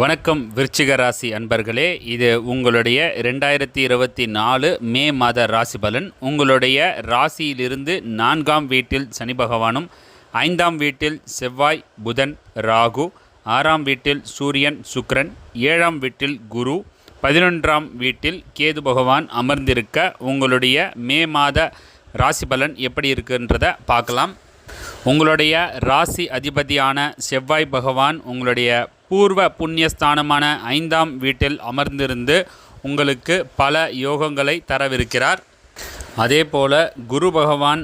வணக்கம் விருச்சிக ராசி அன்பர்களே. இது உங்களுடைய ரெண்டாயிரத்தி இருபத்தி நாலு மே மாத ராசி பலன். உங்களுடைய ராசியிலிருந்து நான்காம் வீட்டில் சனி பகவானும் ஐந்தாம் வீட்டில் செவ்வாய் புதன் ராகு ஆறாம் வீட்டில் சூரியன் சுக்ரன் ஏழாம் வீட்டில் குரு பதினொன்றாம் வீட்டில் கேது பகவான் அமர்ந்திருக்க உங்களுடைய மே மாத ராசி பலன் எப்படி இருக்குன்றதை பார்க்கலாம். உங்களுடைய ராசி அதிபதியான செவ்வாய் பகவான் உங்களுடைய பூர்வ புண்ணியஸ்தானமான ஐந்தாம் வீட்டில் அமர்ந்திருந்து உங்களுக்கு பல யோகங்களை தரவிருக்கிறார். அதே போல குரு பகவான்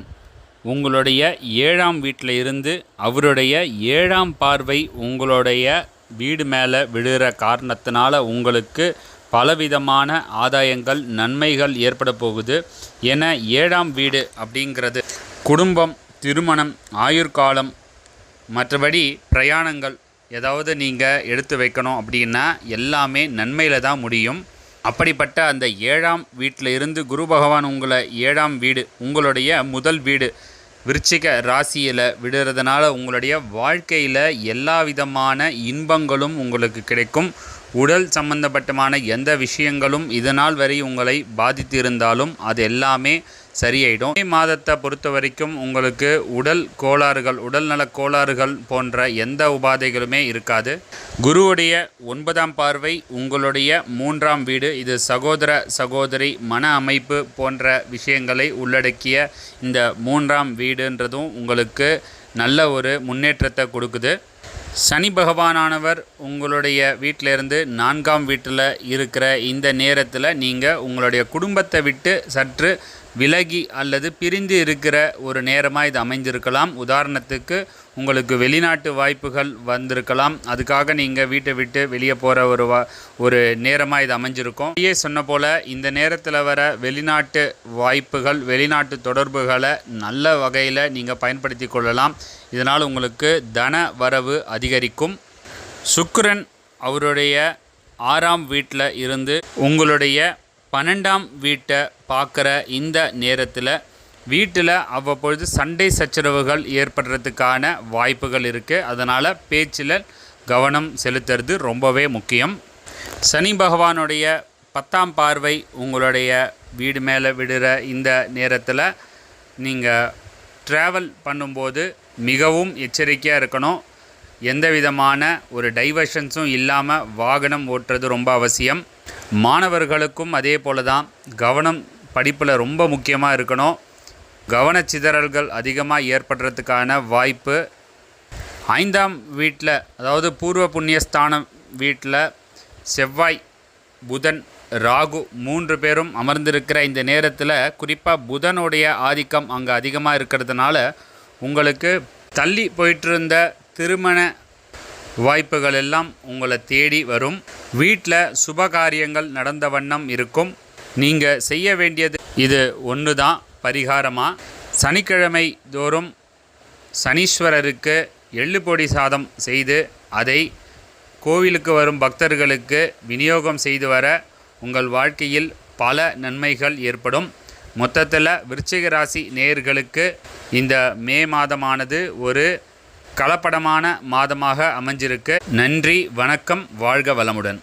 உங்களுடைய ஏழாம் வீட்டில் இருந்து அவருடைய ஏழாம் பார்வை உங்களுடைய வீடு மேலே விழுகிற காரணத்தினால உங்களுக்கு பலவிதமான ஆதாயங்கள் நன்மைகள் ஏற்பட போகுது. என ஏழாம் வீடு அப்படிங்கிறது குடும்பம் திருமணம் ஆயுர்காலம் மற்றபடி பிரயாணங்கள் ஏதாவது நீங்கள் எடுத்து வைக்கணும் அப்படின்னா எல்லாமே நன்மையில் தான் முடியும். அப்படிப்பட்ட அந்த ஏழாம் வீட்டில் இருந்து குரு பகவான் உங்களை ஏழாம் வீடு உங்களுடைய முதல் வீடு விருச்சிக ராசியில் விடுறதுனால உங்களுடைய வாழ்க்கையில் எல்லா விதமான இன்பங்களும் உங்களுக்கு கிடைக்கும். உடல் சம்பந்தப்பட்டமான எந்த விஷயங்களும் இதனால் வரை உங்களை பாதித்து இருந்தாலும் அது எல்லாமே சரியாயிடும். மே மாதத்தை பொறுத்த வரைக்கும் உங்களுக்கு உடல் கோளாறுகள் உடல்நல கோளாறுகள் போன்ற எந்த உபாதைகளுமே இருக்காது. குருவுடைய ஒன்பதாம் பார்வை உங்களுடைய மூன்றாம் வீடு இது சகோதர சகோதரி மன அமைப்பு போன்ற விஷயங்களை உள்ளடக்கிய இந்த மூன்றாம் வீடுன்றதும் உங்களுக்கு நல்ல ஒரு முன்னேற்றத்தை கொடுக்குது. சனி பகவானானவர் உங்களுடைய வீட்டிலேருந்து நான்காம் வீட்டில் இருக்கிற இந்த நேரத்தில் நீங்கள் உங்களுடைய குடும்பத்தை விட்டு சற்று விலகி அல்லது பிரிந்து இருக்கிற ஒரு நேரமாக இது அமைஞ்சிருக்கலாம் உதாரணத்துக்கு உங்களுக்கு வெளிநாட்டு வாய்ப்புகள் வந்திருக்கலாம். அதுக்காக நீங்கள் வீட்டை விட்டு வெளியே போகிற ஒரு வா ஒரு நேரமாக இது அமைஞ்சிருக்கும். அப்படியே சொன்ன போல் இந்த நேரத்தில் வர வெளிநாட்டு வாய்ப்புகள் வெளிநாட்டு தொடர்புகளை நல்ல வகையில் நீங்கள் பயன்படுத்தி கொள்ளலாம். இதனால் உங்களுக்கு தன வரவு அதிகரிக்கும். சுக்கரன் அவருடைய ஆறாம் வீட்டில் இருந்து உங்களுடைய பன்னெண்டாம் வீட்டை பார்க்குற இந்த நேரத்தில் வீட்டில் அவ்வப்பொழுது சண்டை சச்சரவுகள் ஏற்படுறதுக்கான வாய்ப்புகள் இருக்குது அதனால் பேச்சில் கவனம் செலுத்துறது ரொம்பவே முக்கியம். சனி பகவானுடைய பத்தாம் பார்வை உங்களுடைய வீடு மேலே விடுற இந்த நேரத்தில் நீங்கள் ட்ராவல் பண்ணும்போது மிகவும் எச்சரிக்கையாக இருக்கணும். எந்த விதமான ஒரு டைவர்ஷன்ஸும் இல்லாமல் வாகனம் ஓட்டுறது ரொம்ப அவசியம். மாணவர்களுக்கும் அதே போல தான் கவனம் படிப்பில் ரொம்ப முக்கியமாக இருக்கணும். கவனச்சிதறல்கள் அதிகமாக ஏற்படுறதுக்கான வாய்ப்பு. ஐந்தாம் வீட்டில் அதாவது பூர்வ புண்ணியஸ்தானம் வீட்டில் செவ்வாய் புதன் ராகு மூன்று பேரும் அமர்ந்திருக்கிற இந்த நேரத்தில் குறிப்பாக புதனுடைய ஆதிக்கம் அங்கே அதிகமாக இருக்கிறதுனால உங்களுக்கு தள்ளி போயிட்டிருந்த திருமண வாய்ப்புகள் எல்லாம் உங்களை தேடி வரும். வீட்டில் சுபகாரியங்கள் நடந்த வண்ணம் இருக்கும். நீங்கள் செய்ய வேண்டியது இது ஒன்று தான் பரிகாரமாக சனிக்கிழமை தோறும் சனீஸ்வரருக்கு எள்ளு பொடி சாதம் செய்து அதை கோவிலுக்கு வரும் பக்தர்களுக்கு விநியோகம் செய்து வர உங்கள் வாழ்க்கையில் பல நன்மைகள் ஏற்படும். மொத்தத்தில் விருச்சிக ராசி நேயர்களுக்கு இந்த மே மாதமானது ஒரு கலப்படமான மாதமாக அமைஞ்சிருக்கு. நன்றி வணக்கம் வாழ்க வளமுடன்.